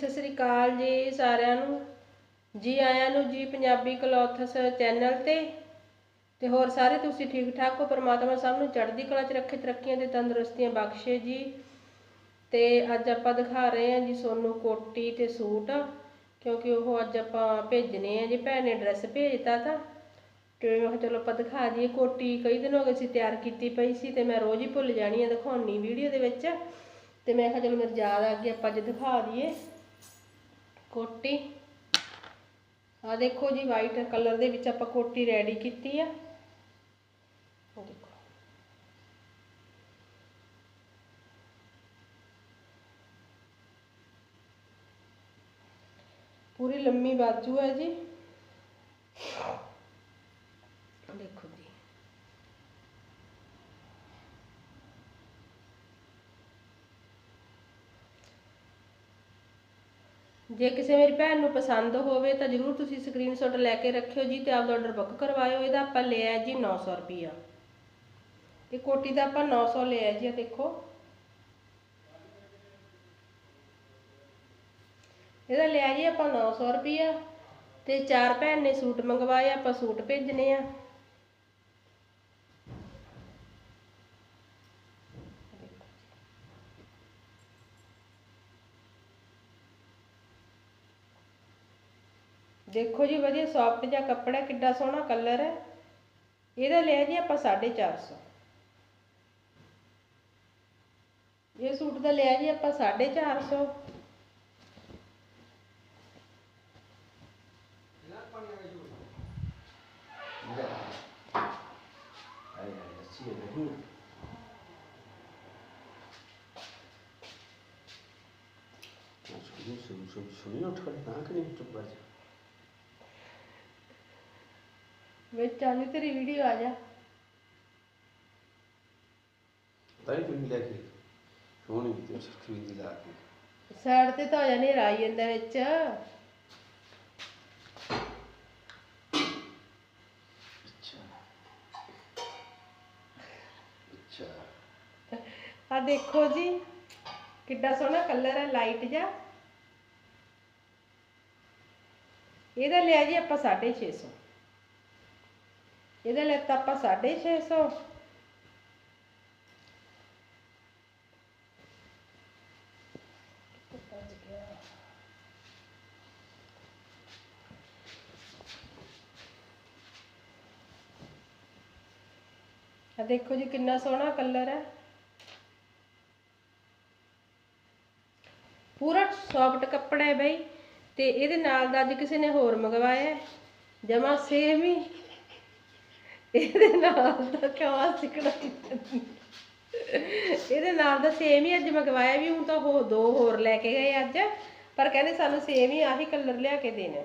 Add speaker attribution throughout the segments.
Speaker 1: ਸਤਿ ਸ੍ਰੀ ਅਕਾਲ ਜੀ ਸਾਰਿਆਂ ਨੂੰ। ਜੀ ਆਇਆਂ ਨੂੰ ਜੀ ਪੰਜਾਬੀ ਕਲੌਥਸ ਚੈਨਲ ਤੇ। ਤੇ ਹੋਰ ਸਾਰੇ ਤੁਸੀਂ ਠੀਕ ਠਾਕ ਹੋ? ਪਰਮਾਤਮਾ ਸਭ ਨੂੰ ਚੜ੍ਹਦੀ ਕਲਾ 'ਚ ਰੱਖੇ, ਤਰੱਕੀਆਂ ਤੇ ਤੰਦਰੁਸਤੀਆਂ ਬਖਸ਼ੇ ਜੀ। ਤੇ ਅੱਜ ਆਪਾਂ ਦਿਖਾ ਰਹੇ ਹਾਂ ਜੀ ਸੋਨੂੰ ਕੋਟੀ ਤੇ ਸੂਟ, ਕਿਉਂਕਿ ਉਹ ਅੱਜ ਆਪਾਂ ਭੇਜਨੇ ਆ ਜੀ, ਭੈਣ ਨੇ ਡਰੈਸ ਭੇਜਤਾ ਤਾਂ। ਤੇ ਮੈਂ ਕਿਹਾ ਚਲੋ ਆਪਾਂ ਦਿਖਾ ਦਈਏ। ਕੋਟੀ ਕਈ ਦਿਨ ਹੋ ਗਏ ਸੀ ਤਿਆਰ ਕੀਤੀ ਪਈ ਸੀ ਤੇ ਮੈਂ ਰੋਜ਼ ਹੀ ਭੁੱਲ ਜਾਣੀ ਆ ਦਿਖਾਉਣੀ ਵੀਡੀਓ ਦੇ ਵਿੱਚ। ਤੇ ਮੈਂ ਕਿਹਾ ਚਲੋ ਮੇਰੇ ਯਾਦ ਆ ਗਈ, ਆਪਾਂ ਅੱਜ ਦਿਖਾ ਦਈਏ। ਕੋਟੀ। ਆ ਦੇਖੋ ਜੀ ਵਾਈਟ ਕਲਰ ਦੇ ਵਿੱਚ ਆਪਾਂ ਕੋਟੀ ਰੈਡੀ ਕੀਤੀ ਆ। ਆਹ ਦੇਖੋ। ਪੂਰੀ ਲੰਮੀ ਬਾਜੂ ਹੈ ਜੀ। ਦੇਖੋ। ਜੇ ਕਿਸੇ ਮੇਰੀ ਭੈਣ ਨੂੰ ਪਸੰਦ ਹੋਵੇ ਤਾਂ ਜਰੂਰ ਤੁਸੀਂ ਸਕਰੀਨਸ਼ਾਟ ਲੈ ਕੇ ਰੱਖਿਓ ਜੀ ਤੇ ਆਪਦਾ ਆਰਡਰ ਬੁੱਕ ਕਰਵਾਇਓ। ਇਹਦਾ ਆਪਾਂ ਲਿਆ ਜੀ 900 ਰੁਪਿਆ ਇਹ ਕੋਟੀ ਦਾ ਆਪਾਂ 900 ਲਿਆ ਜੀ ਆ ਦੇਖੋ। ਇਹਦਾ ਲਿਆ ਜੀ ਆਪਾਂ 900 ਰੁਪਿਆ ਤੇ ਚਾਰ ਭੈਣ ਨੇ ਸੂਟ ਮੰਗਵਾਏ, ਆਪਾਂ ਸੂਟ ਭੇਜਨੇ ਆ। ਦੇਖੋ ਜੀ ਵਧੀਆ ਸੌਫਟ ਜਿਹਾ ਕੱਪੜਾ ਕਿੱਡਾ ਸੋਹਣਾ ਕਲਰ ਹੈ। ਇਹਦਾ ਲਿਆ ਜੀ ਆਪਾਂ 450 ਇਹ ਸੂਟ ਦਾ ਲਿਆ ਜੀ ਆਪਾਂ 450
Speaker 2: ਸੁਣੀ ਉੱਠ ਕੇ ਤਾਂ ਕਿ ਨਹੀਂ ਚੁੱਪ ਕਰ
Speaker 1: ਵਿੱਚ ਆ ਵੀ ਤੇਰੀ ਵੀਡੀਓ ਆ ਜਾ।
Speaker 2: ਤਾਂ ਹੀ ਕਿਉਂ ਲੈ ਕੇ ਸੋਹਣੀ ਤੇ ਸਰਖੀ ਦੀ ਲਾ ਕੇ।
Speaker 1: ਸਾਈਡ ਤੇ ਤਾਂ ਹੋ ਜਾਣੀ ਰਾਈ ਜਾਂਦਾ ਵਿੱਚ। ਆ ਦੇਖੋ ਜੀ ਕਿੱਡਾ ਸੋਹਣਾ ਕਲਰ ਹੈ ਲਾਈਟ ਜਿਹਾ। ਇਹਦਾ ਲਿਆ ਜੀ ਆਪਾਂ 650 ਇਹਦਾ ਲੈਤਾ ਆਪਾਂ 650 ਆ ਦੇਖੋ ਜੀ ਕਿੰਨਾ ਸੋਹਣਾ ਕਲਰ ਹੈ। ਪੂਰਾ ਸੌਫਟ ਕੱਪੜਾ ਹੈ ਬਈ, ਤੇ ਇਹਦੇ ਨਾਲ ਦਾ ਅੱਜ ਕਿਸੇ ਨੇ ਹੋਰ ਮੰਗਵਾਇਆ ਜਮਾ ਸੇਮ ਹੀ। ਇਹਦੇ ਨਾਲ ਦਾ ਕਿਉਂ ਸਿੱਕੜਾ ਇਹਦੇ ਨਾਲ ਦਾ ਸੇਮ ਹੀ ਅੱਜ ਮੰਗਵਾਇਆ ਵੀ, ਹੁਣ ਤਾਂ ਉਹ ਦੋ ਹੋਰ ਲੈ ਕੇ ਗਏ ਅੱਜ। ਪਰ ਕਹਿੰਦੇ ਸਾਨੂੰ ਸੇਮ ਹੀ ਆਹੀ ਕਲਰ ਲਿਆ ਕੇ ਦੇਣਾ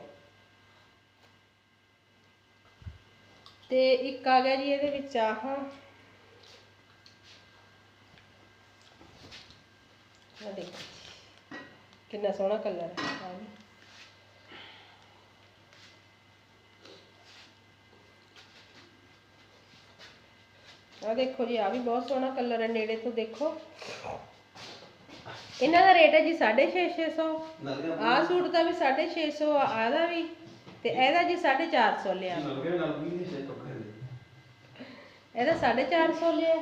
Speaker 1: ਤੇ ਇੱਕ ਆ ਗਿਆ ਜੀ ਇਹਦੇ ਵਿੱਚ ਆਹ। ਆ ਦੇਖੋ ਕਿੰਨਾ ਸੋਹਣਾ ਕਲਰ ਹੈ। ਆ ਦੇਖੋ ਜੀ ਆ ਵੀ ਬਹੁਤ ਸੋਹਣਾ ਕਲਰ ਹੈ ਨੇੜੇ ਤੋਂ ਦੇਖੋ। ਇਹਨਾਂ ਦਾ ਰੇਟ ਹੈ ਜੀ 650 ਆਹ ਸੂਟ ਦਾ ਵੀ 650 ਆ ਦਾ ਵੀ। ਤੇ ਇਹਦਾ ਜੀ 450 ਲਿਆ। ਇਹਦਾ 450 ਲਿਆ।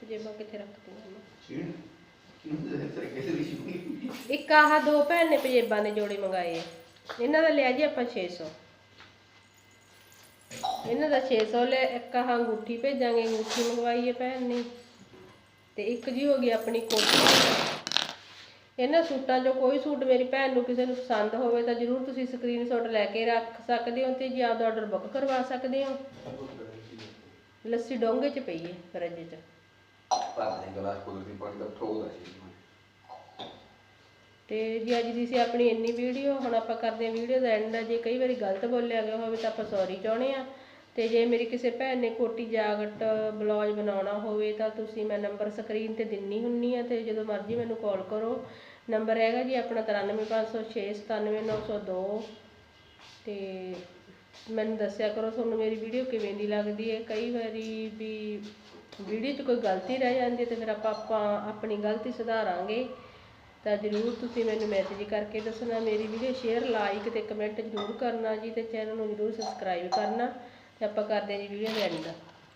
Speaker 1: ਪਜੇਬਾਂ ਕਿੱਥੇ ਰੱਖਤੀਆਂ ਮੈਂ
Speaker 2: ਸੀੜ ਕਿਉਂ ਦੇ ਸਰਕੇ ਦੀ ਸ਼ੁਰੂ
Speaker 1: ਇੱਕ ਆਹ ਦੋ ਭੈਣ ਨੇ ਪਜੇਬਾਂ ਦੇ ਜੋੜੇ ਮੰਗਾਏ। ਆ। ਇਹਨਾਂ ਦਾ ਲਿਆ ਜੀ ਆਪਾਂ 600 ਇਹਨਾਂ ਦਾ 600 ਲਿਆ ਇੱਕ ਆਹ ਅੰਗੂਠੀ ਭੇਜਾਂਗੇ ਅੰਗੂਠੀ ਮੰਗਵਾਈ ਹੈ ਭੈਣ ਨੇ। ਤੇ ਇੱਕ ਜੀ ਹੋ ਗਈ ਆਪਣੀ ਕੋਟੀ ਇਹਨਾਂ ਸੂਟਾਂ 'ਚੋਂ ਕੋਈ ਸੂਟ ਮੇਰੀ ਭੈਣ ਨੂੰ ਕਿਸੇ ਨੂੰ ਪਸੰਦ ਹੋਵੇ ਤਾਂ ਜਰੂਰ ਤੁਸੀਂ ਸਕਰੀਨਸ਼ਾਟ ਲੈ ਕੇ ਰੱਖ ਸਕਦੇ ਹੋ ਤੇ ਜੀ ਆਪਦਾ ਆਰਡਰ ਬੁੱਕ ਕਰਵਾ ਸਕਦੇ ਹੋ। ਲੱਸੀ ਡੋਂਗੇ 'ਚ ਪਈ ਹੈ ਫਰਿੱਜ 'ਚ।
Speaker 2: ਪਾ ਦੇ ਗਲਾਸ ਕੁਦਰਤੀ ਪਾਣੀ ਦਾ ਠੋਕਦਾ ਸੀ।
Speaker 1: ਤੇ ਜੀ ਅੱਜ ਦੀ ਸੀ ਆਪਣੀ ਇੰਨੀ ਵੀਡੀਓ ਹੁਣ ਆਪਾਂ ਕਰਦੇ ਹਾਂ ਵੀਡੀਓ ਦਾ ਐਂਡ ਜੇ ਕਈ ਵਾਰੀ ਗਲਤ ਬੋਲਿਆ ਗਿਆ ਹੋਵੇ ਤਾਂ ਆਪਾਂ ਸੌਰੀ ਚਾਹੁੰਦੇ ਆ ਤੇ ਜੇ ਮੇਰੀ ਕਿਸੇ ਭੈਣ ਨੇ ਕੋਟੀ ਜਾਗਟ, ਬਲੌਜ ਬਣਾਉਣਾ ਹੋਵੇ ਤਾਂ ਤੁਸੀਂ ਮੈਂ ਨੰਬਰ ਸਕਰੀਨ ਤੇ ਦਿੰਨੀ ਹੁੰਨੀ ਆ ਤੇ ਜਦੋਂ ਮਰਜ਼ੀ ਮੈਨੂੰ ਕਾਲ ਕਰੋ। ਨੰਬਰ ਹੈਗਾ ਜੀ ਆਪਣਾ 9350697902 ਤੇ ਮੈਨੂੰ ਦੱਸਿਆ ਕਰੋ ਤੁਹਾਨੂੰ ਮੇਰੀ ਵੀਡੀਓ ਕਿਵੇਂ ਦੀ ਲੱਗਦੀ ਹੈ। ਕਈ ਵਾਰੀ ਵੀ ਵੀਡੀਓ 'ਚ ਕੋਈ ਗਲਤੀ ਰਹਿ ਜਾਂਦੀ ਹੈ ਤੇ ਫਿਰ ਆਪਾਂ ਆਪਾਂ ਆਪਣੀ ਗਲਤੀ ਸੁਧਾਰਾਂਗੇ। ਤਾਂ ਜਰੂਰ ਤੁਸੀਂ ਮੈਨੂੰ ਮੈਸੇਜ ਕਰਕੇ ਦੱਸਣਾ, ਮੇਰੀ ਵੀਡੀਓ ਸ਼ੇਅਰ ਲਾਈਕ ਤੇ ਕਮੈਂਟ ਜਰੂਰ ਕਰਨਾ ਜੀ ਤੇ ਚੈਨਲ ਨੂੰ ਜਰੂਰ ਸਬਸਕ੍ਰਾਈਬ ਕਰਨਾ। ਤੇ ਆਪਾਂ ਕਰਦੇ ਹਾਂ ਜੀ ਵੀਡੀਓ ਦੇ ਐਂਡ